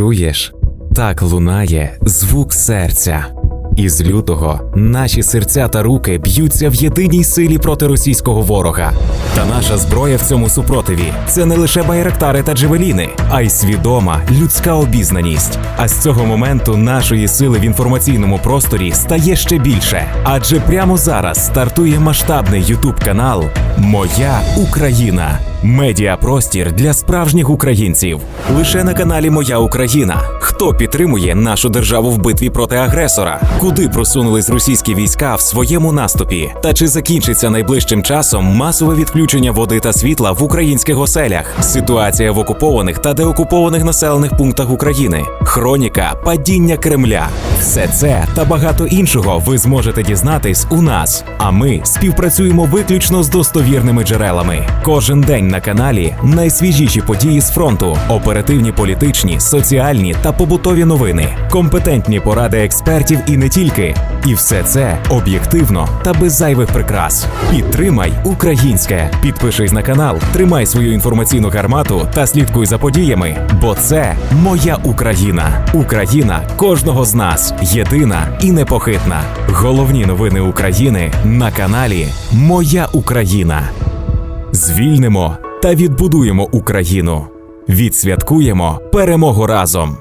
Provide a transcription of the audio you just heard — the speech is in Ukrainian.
Чуєш? Так лунає звук серця. Із лютого наші серця та руки б'ються в єдиній силі проти російського ворога. Та наша зброя в цьому супротиві це не лише байрактари та джевеліни, а й свідома людська обізнаність. А з цього моменту нашої сили в інформаційному просторі стає ще більше. Адже прямо зараз стартує масштабний ютуб канал Моя Україна. Медіапростір для справжніх українців. Лише на каналі Моя Україна. Хто підтримує нашу державу в битві проти агресора? Куди просунулись російські війська в своєму наступі? Та чи закінчиться найближчим часом масове відключення води та світла в українських оселях? Ситуація в окупованих та деокупованих населених пунктах України, хроніка падіння Кремля. Все це та багато іншого ви зможете дізнатись у нас. А ми співпрацюємо виключно з достовірними джерелами. Кожен день на каналі найсвіжіші події з фронту, оперативні політичні, соціальні та побутові новини, компетентні поради експертів і не тільки. І все це об'єктивно та без зайвих прикрас. Підтримай українське. Підпишись на канал, тримай свою інформаційну гармату та слідкуй за подіями, бо це моя Україна. Україна кожного з нас єдина і непохитна. Головні новини України на каналі Моя Україна. Звільнимо та відбудуємо Україну. Відсвяткуємо перемогу разом.